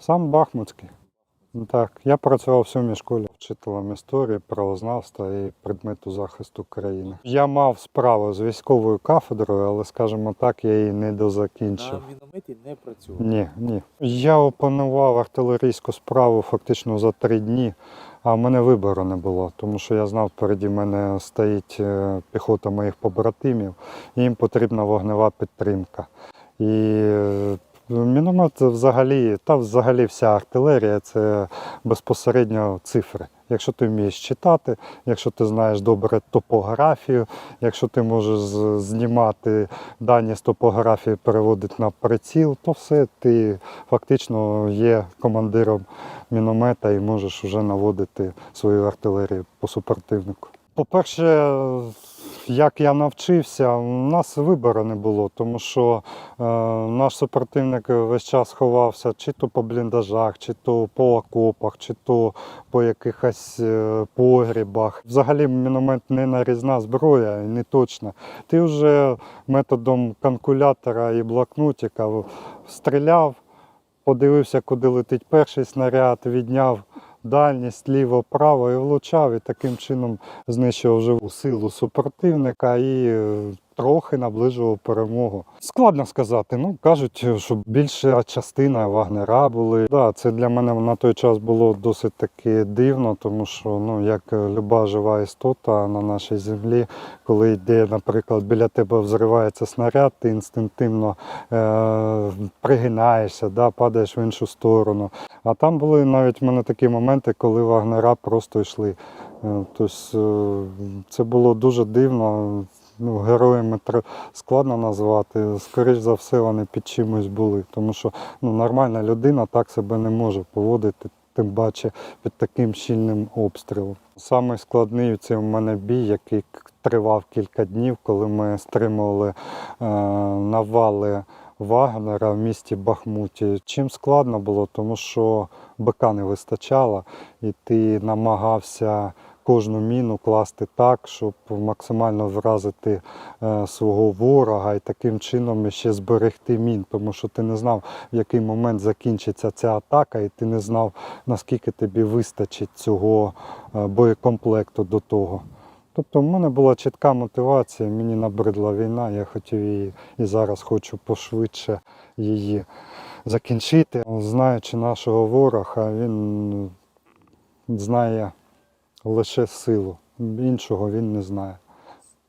Сам Бахмутський. Ну, Так, я працював в сьомій школі вчителем історії, правознавства і предмету захисту країни. Я мав справу з військовою кафедрою, але, скажімо так, я її не дозакінчив. На мінометі не працював. Ні, ні. Я опанував артилерійську справу фактично за три дні, а в мене вибору не було, тому що я знав, переді мене стоїть е, піхота моїх побратимів, і їм потрібна вогнева підтримка. І е, міномет взагалі, та взагалі вся артилерія це безпосередньо цифри. Якщо ти вмієш читати, якщо ти знаєш добре топографію, якщо ти можеш знімати дані з топографії, переводити на приціл, то все ти фактично є командиром міномета і можеш вже наводити свою артилерію по супротивнику. По-перше, як я навчився, у нас вибору не було, тому що е, наш супротивник весь час ховався чи то по бліндажах, чи то по окопах, чи то по якихось е, погрібах. Взагалі міномет не нарізна зброя, не точна. Ти вже методом калькулятора і блокнотика стріляв, подивився, куди летить перший снаряд, відняв дальність ліво-право і влучав, і таким чином знищував живу силу супротивника і е, трохи наближував перемогу. Складно сказати. Ну кажуть, що більша частина вагнера були. Да, це для мене на той час було досить таки дивно, тому що ну як люба жива істота на нашій землі, коли йде, наприклад, біля тебе взривається снаряд, ти інстинктивно е, пригинаєшся, да, падаєш в іншу сторону. А там були навіть в мене такі моменти, коли вагнера просто йшли. Тобто це було дуже дивно. Ну, героями складно назвати. Скоріш за все, вони під чимось були. Тому що ну, нормальна людина так себе не може поводити, тим паче під таким щільним обстрілом. Самий складний це в мене бій, який тривав кілька днів, коли ми стримували е, навали Вагнера в місті Бахмуті. Чим складно було, тому що БК не вистачало, і ти намагався кожну міну класти так, щоб максимально вразити е, свого ворога і таким чином ще зберегти мін, тому що ти не знав, в який момент закінчиться ця атака, і ти не знав, наскільки тобі вистачить цього е, боєкомплекту до того. Тобто в мене була чітка мотивація, мені набридла війна, я хотів її і зараз хочу пошвидше її закінчити. Знаючи нашого ворога, він знає лише силу, іншого він не знає.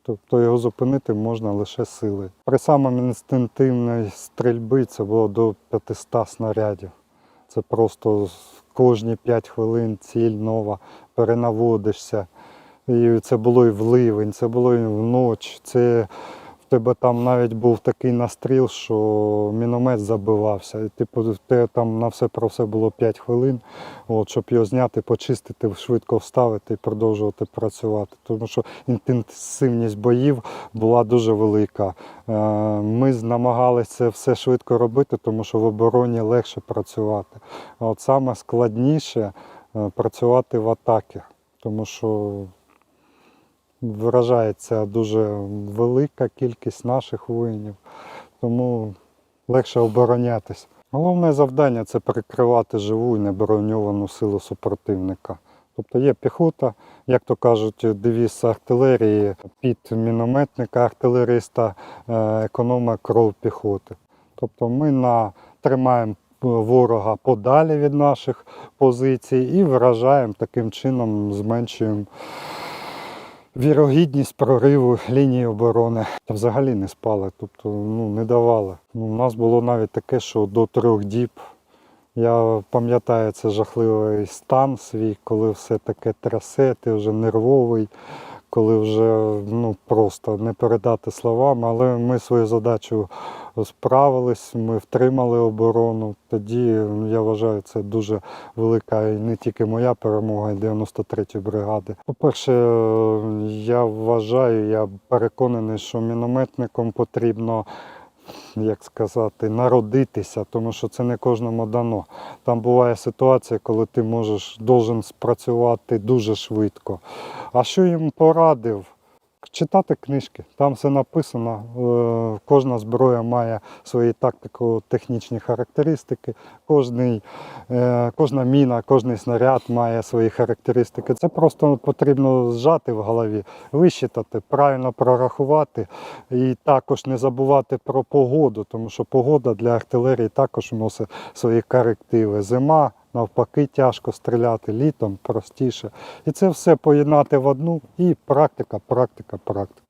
Тобто його зупинити можна лише силою. При самому інстинктивній стрільби це було до 500 снарядів. Це просто кожні 5 хвилин ціль нова, перенаводишся. І це було і в ливень, це було і вночі. Це тебе там навіть був такий настріл, що міномет забивався. І типу, тебе там на все про все було 5 хвилин, от, щоб його зняти, почистити, швидко вставити і продовжувати працювати. Тому що інтенсивність боїв була дуже велика. Е, Ми намагалися все швидко робити, тому що в обороні легше працювати. А от саме складніше е, працювати в атакі, тому що вражається дуже велика кількість наших воїнів, тому легше оборонятись. Головне завдання це перекривати живу і неброньовану силу супротивника. Тобто є піхота, як то кажуть, девіз артилерії під мінометника, артилериста, е, економа кров піхоти. Тобто ми на, тримаємо ворога подалі від наших позицій і вражаємо таким чином, зменшуємо вірогідність прориву лінії оборони. Взагалі не спали, тобто ну, не давали. Ну, у нас було навіть таке, що до трьох діб. Я пам'ятаю це жахливий стан свій, коли все таке трасе, ти вже нервовий, коли вже ну, просто не передати словам, Але ми свою задачу справились, ми втримали оборону. Тоді ну, я вважаю, це дуже велика і не тільки моя перемога, і 93-ї бригади. По-перше, я вважаю, я переконаний, що мінометникам потрібно. Як сказати, народитися, тому що це не кожному дано. Там буває ситуація, коли ти можеш должен спрацювати дуже швидко. А що їм порадив? Читати книжки. Там все написано. Е, Кожна зброя має свої тактико-технічні характеристики. Кожний, е, кожна міна, кожний снаряд має свої характеристики. Це просто потрібно зжати в голові, вищитати, правильно прорахувати і також не забувати про погоду, тому що погода для артилерії також вносить свої корективи. Зима. Навпаки, тяжко стріляти літом простіше. І це все поєднати в одну і практика, практика, практика.